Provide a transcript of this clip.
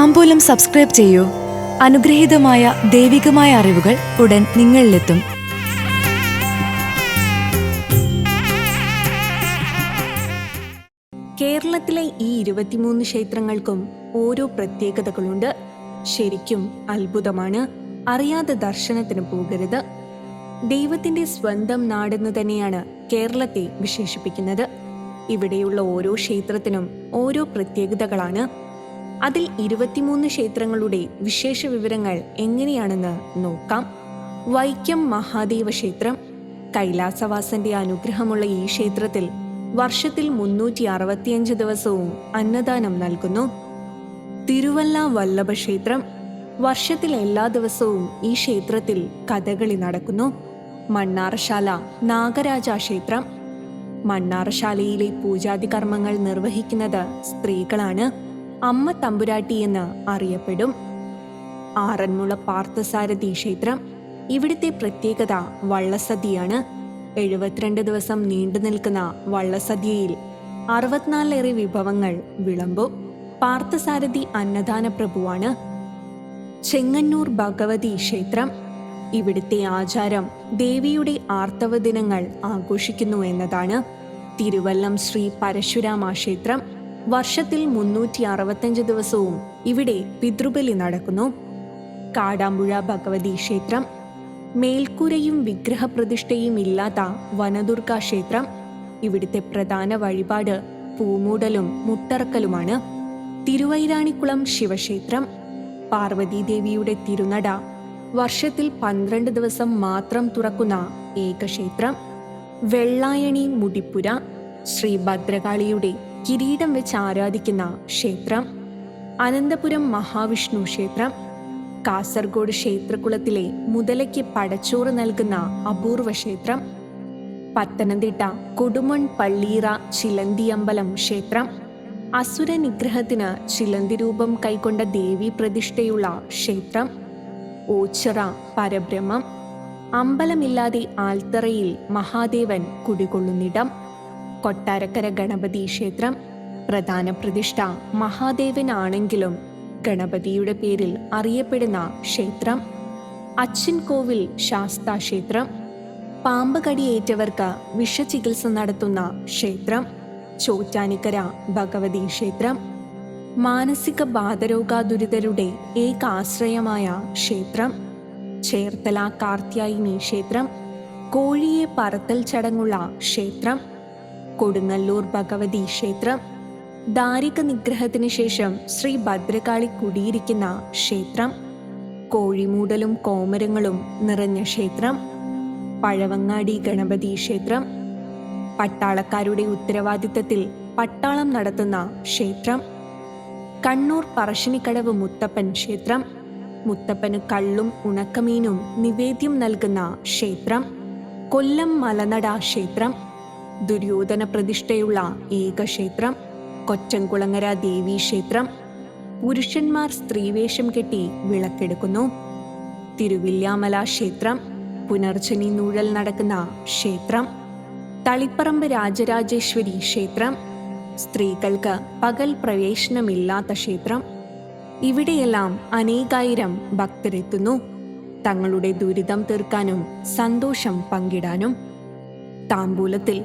താമ്പൂലം subscribe ചെയ്യൂ. അനുഗ്രഹീതമായ ദൈവികമായ അറിവുകൾ ഉടൻ നിങ്ങളിലെത്തും. കേരളത്തിലെ ഈ ഇരുപത്തിമൂന്ന് ക്ഷേത്രങ്ങൾക്കും ഓരോ പ്രത്യേകതകളുണ്ട്. ശരിക്കും അത്ഭുതമാണ്. അറിയാതെ ദർശനത്തിന് പോകരുത്. ദൈവത്തിന്റെ സ്വന്തം നാടെന്ന് തന്നെയാണ് കേരളത്തെ വിശേഷിപ്പിക്കുന്നത്. ഇവിടെയുള്ള ഓരോ ക്ഷേത്രത്തിനും ഓരോ പ്രത്യേകതകളാണ്. അതിൽ ഇരുപത്തിമൂന്ന് ക്ഷേത്രങ്ങളുടെ വിശേഷ വിവരങ്ങൾ എങ്ങനെയാണെന്ന് നോക്കാം. വൈക്കം മഹാദേവ ക്ഷേത്രം കൈലാസവാസന്റെ അനുഗ്രഹമുള്ള ഈ ക്ഷേത്രത്തിൽ വർഷത്തിൽ മുന്നൂറ്റി അറുപത്തിയഞ്ച് ദിവസവും അന്നദാനം നൽകുന്നു. തിരുവല്ല വല്ലഭ ക്ഷേത്രം വർഷത്തിൽ എല്ലാ ദിവസവും ഈ ക്ഷേത്രത്തിൽ കഥകളി നടക്കുന്നു. മണ്ണാറശാല നാഗരാജ ക്ഷേത്രം മണ്ണാറശാലയിലെ പൂജാതി കർമ്മങ്ങൾ നിർവഹിക്കുന്നത് സ്ത്രീകളാണ്. അമ്മ തമ്പുരാട്ടി എന്ന് അറിയപ്പെടും. ആറന്മുള പാർത്ഥസാരഥി ക്ഷേത്രം ഇവിടുത്തെ പ്രത്യേകത വള്ളസദ്യയാണ്. എഴുപത്തിരണ്ട് ദിവസം നീണ്ടു നിൽക്കുന്ന വള്ളസദ്യയിൽ അറുപത്തിനാലേറെ വിഭവങ്ങൾ വിളമ്പും. പാർത്ഥസാരഥി അന്നദാന പ്രഭുവാണ്. ചെങ്ങന്നൂർ ഭഗവതി ക്ഷേത്രം ഇവിടുത്തെ ആചാരം ദേവിയുടെ ആർത്തവ ദിനങ്ങൾ ആഘോഷിക്കുന്നു എന്നതാണ്. തിരുവല്ലം ശ്രീ പരശുരാമ ക്ഷേത്രം വർഷത്തിൽ മുന്നൂറ്റി അറുപത്തഞ്ച് ദിവസവും ഇവിടെ പിതൃബലി നടക്കുന്നു. കാടാമ്പുഴ ഭഗവതി ക്ഷേത്രം മേൽക്കൂരയും വിഗ്രഹപ്രതിഷ്ഠയും ഇല്ലാത്ത വനദുർഗ ക്ഷേത്രം ഇവിടുത്തെ പ്രധാന വഴിപാട് പൂമൂടലും മുട്ടറക്കലുമാണ്. തിരുവൈരാണിക്കുളം ശിവക്ഷേത്രം പാർവതീദേവിയുടെ തിരുനട വർഷത്തിൽ പന്ത്രണ്ട് ദിവസം മാത്രം തുറക്കുന്ന ഏകക്ഷേത്രം വെള്ളായണി മുടിപ്പുര ശ്രീ ഭദ്രകാളിയുടെ കിരീടം വെച്ച് ആരാധിക്കുന്ന ക്ഷേത്രം അനന്തപുരം മഹാവിഷ്ണു ക്ഷേത്രം കാസർഗോഡ് ക്ഷേത്രകുളത്തിലെ മുതലയ്ക്ക് പടച്ചോറ് നൽകുന്ന അപൂർവ ക്ഷേത്രം പത്തനംതിട്ട കൊടുമൺ പള്ളീറ ചിലന്തിയമ്പലം ക്ഷേത്രം അസുര നിഗ്രഹത്തിന് ചിലന്തി രൂപം കൈക്കൊണ്ട ദേവി പ്രതിഷ്ഠയുള്ള ക്ഷേത്രം ഓച്ചിറ പരബ്രഹ്മം അമ്പലമില്ലാതെ ആൽത്തറയിൽ മഹാദേവൻ കുടികൊള്ളുന്നിടം കൊട്ടാരക്കര ഗണപതി ക്ഷേത്രം പ്രധാന പ്രതിഷ്ഠ മഹാദേവനാണെങ്കിലും ഗണപതിയുടെ പേരിൽ അറിയപ്പെടുന്ന ക്ഷേത്രം അച്ഛൻ കോവിൽ ശാസ്താ ക്ഷേത്രം പാമ്പ് കടിയേറ്റവർക്ക് വിഷചികിത്സ നടത്തുന്ന ക്ഷേത്രം ചോറ്റാനിക്കര ഭഗവതി ക്ഷേത്രം മാനസിക ബാധരോഗാദുരിതരുടെ ഏക ആശ്രയമായ ക്ഷേത്രം ചേർത്തല കാർത്യായിനി ക്ഷേത്രം കോഴിയെ പറത്തൽ ചടങ്ങുള്ള ക്ഷേത്രം കൊടുങ്ങല്ലൂർ ഭഗവതി ക്ഷേത്രം. ദാരിക നിഗ്രഹത്തിന് ശേഷം ശ്രീ ഭദ്രകാളി കുടിയിരിക്കുന്ന ക്ഷേത്രം. കോഴിമൂടലും കോമരങ്ങളും നിറഞ്ഞ ക്ഷേത്രം. പഴവങ്ങാടി ഗണപതി ക്ഷേത്രം. പട്ടാളക്കാരുടെ ഉത്തരവാദിത്തത്തിൽ പട്ടാളം നടത്തുന്ന ക്ഷേത്രം. കണ്ണൂർ പറശ്ശിനിക്കടവ് മുത്തപ്പൻ ക്ഷേത്രം. മുത്തപ്പന് കള്ളും ഉണക്കമീനും നിവേദ്യം നൽകുന്ന ക്ഷേത്രം. കൊല്ലം മലനട ക്ഷേത്രം. ദുര്യോധന പ്രതിഷ്ഠയുള്ള ഏക ക്ഷേത്രം കൊച്ചംകുളങ്ങര ദേവി ക്ഷേത്രം. പുരുഷന്മാർ സ്ത്രീവേഷം കെട്ടി വിളക്കെടുക്കുന്നു. തിരുവില്യാമല ക്ഷേത്രം പുനർജനി നൂഴൽ നടക്കുന്ന ക്ഷേത്രം. തളിപ്പറമ്പ് രാജരാജേശ്വരി ക്ഷേത്രം സ്ത്രീകൾക്ക് പകൽ പ്രവേശനമില്ലാത്ത ക്ഷേത്രം. ഇവിടെയെല്ലാം അനേകായിരം ഭക്തരെത്തുന്നു. തങ്ങളുടെ ദുരിതം തീർക്കാനും സന്തോഷം പങ്കിടാനും. താമ്പൂലത്തിൽ